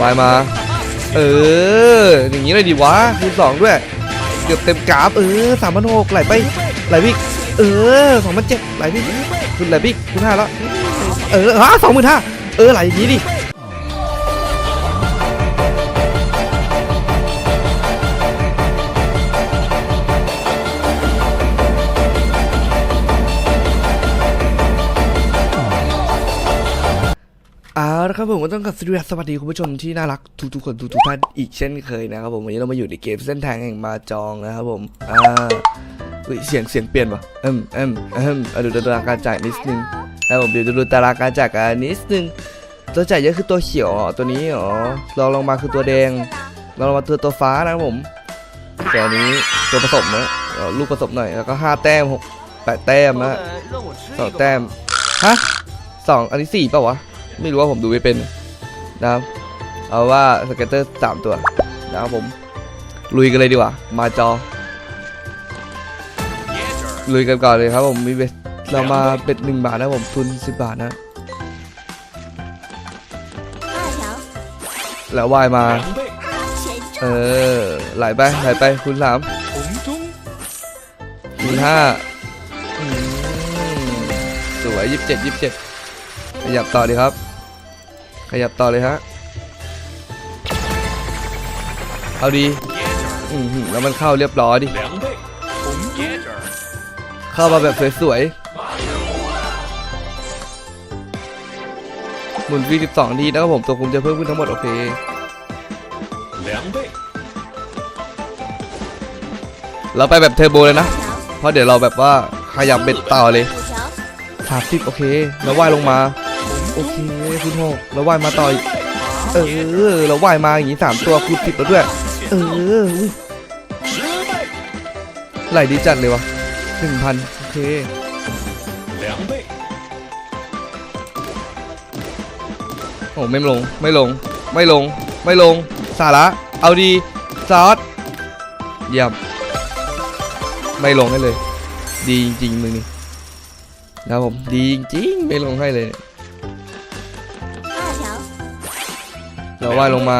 วายมา เออ อย่างนี้เลยดีวะคูณสองด้วย เกือบเต็มกราฟ เออสามพันหกไหลไปไหลพี่เออสองพันเจ็ดไหลพี่คุณไหลพี่คุณห้าแล้ว เออฮะสองหมื่นห้าเออไหลอย่างนี้ดิ ละครับผมก็ต้องกับสวัสดีคุณผู้ชมที่น่ารักทุกๆคนทุกๆท่านอีกเช่นเคยนะครับผมวันนี้เรามาอยู่ในเกมเส้นทางแห่งมาจองนะครับผมอ่าเสียงเสียงเปลี่ยนปะเอ็มเอ็มเอิมดูตารางการจ่ายนิดนึงนะผมเดี๋ยวดูตารางการจ่ายกันนิดนึงตัวจ่ายเยอะคือตัวเขียวตัวนี้อ๋อรองลงมาคือตัวแดงรองลงมาตัวตัวฟ้านะครับผมตัวนี้ตัวผสมนะลูกผสมหน่อยแล้วก็ห้าแต้มหกแปดแต้มนะสองแต้มฮะสองอันนี้สี่ป่าวะ ไม่รู้ว่าผมดูไม่เป็นนะครับ เอาว่าสเก็ตเตอร์สามตัวนะครับผม ลุยกันเลยดีกว่า มาจอ ลุยกันก่อนเลยครับผม มีเบ็ดเรามาเบ็ดหนึ่งบาทนะผม ทุนสิบบาทนะแล้ววายมา เออ ไหลไป ไหลไป คุณสามคุณห้าสวยยี่สิบเจ็ดยี่สิบเจ็ด ขยับต่อดีครับ ขยับต่อเลยฮะ เอาดีอืมแล้วมันเข้าเรียบร้อยดิ เข้ามาแบบสวยๆ หมุนวีสิบสองทีนะครับผมตัวคุมจะเพิ่มขึ้นทั้งหมด โอเคเราไปแบบเทอร์โบเลยนะ เพราะเดี๋ยวเราแบบว่าขยับเบ็ดต่อเลยสามสิบโอเค แล้วว่ายลงมา โอเคคุณหกแล้วว่ายมาต่อยเออเราว่ายมาอย่างนี้สามตัวคูณสิบแล้วด้วยเออไหลดีจัดเลยวะหนึ่งพันโอเคโอ้ไม่ลงไม่ลงไม่ลงไม่ลงสาระเอาดีซอสเยี่ยมไม่ลงให้เลย ดีจริงๆมึงนี่นะผมดีจริงๆไม่ลงให้เลย เดี๋ยวว่ายลงมา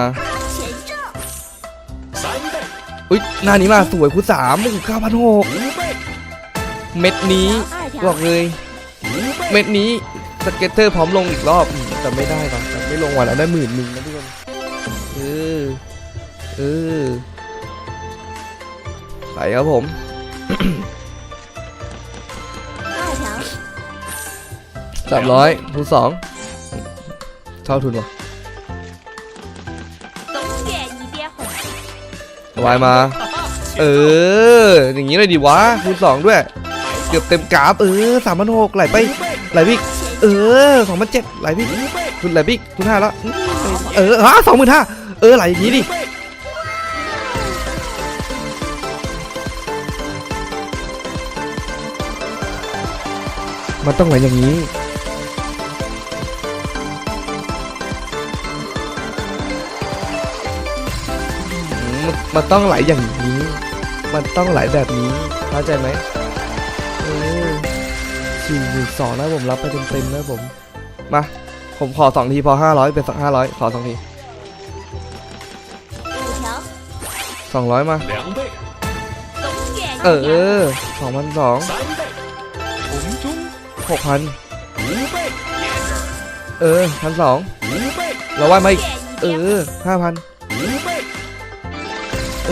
อุ้ยน้านี้มาสวยคูณสามหอ้โหเก้าพันหกเม็ดนี้บอกเลยเม็ดนี้สเก็ตเตอร์พร้อมลงอีกรอบแต่ไม่ได้ป่ะแไม่ลงว่ะล้วได้หมื่นหนึ่งนะทุกคนเออเออไปครับผมสามร้อยคูณสองเท่าทุนวะ วายมา เออ อย่างนี้เลยดีวะคูณสองด้วย เกือบเต็มกราฟเออสามพันหกไหลไป ไหลพี่เออสองพันเจ็ดไหลพี่คุณไหลพี่คุณห้าแล้วเออฮะสองหมื่นห้าเออไหลอย่างนี้ดิมันต้องไหลอย่างนี้ มันมันต้องไหลอย่างนี้ มันต้องไหลแบบนี้เข้าใจไหมเออสี่หนึ่งสองนะผมรับไปเต็มๆนะผม มา ผมขอสองทีพอห้าร้อยเป็นสักห้าร้อยขอสองทีสองร้อยมา เออสองพันสองหกพันเออพันสองเราว่าไม่เออห้าพัน เอ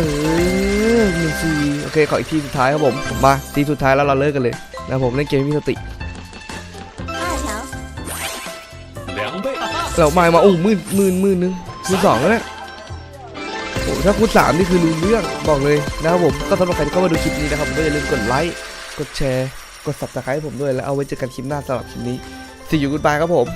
อมึงสีโอเคขออีกทีสุดท้ายครับผมมาทีสุดท้ายแล้วเราเลิกกันเลยนะผมเล่นเกมมีสติเราไม่มาโอ้มื่นมื่นมื่นนึงคูณสองแล้วเนี่ยโอ้ถ้าคูดสามนี่คือรู้เรื่องบอกเลยนะครับผมก็สำหรับใครที่เข้ามาดูคลิปนี้นะครับผมก็อย่าลืมกดไลค์กดแชร์กด subscribe ผมด้วยแล้วเอาไว้เจอกันคลิปหน้าสำหรับคลิปนี้สิอยู่ goodbye ครับผม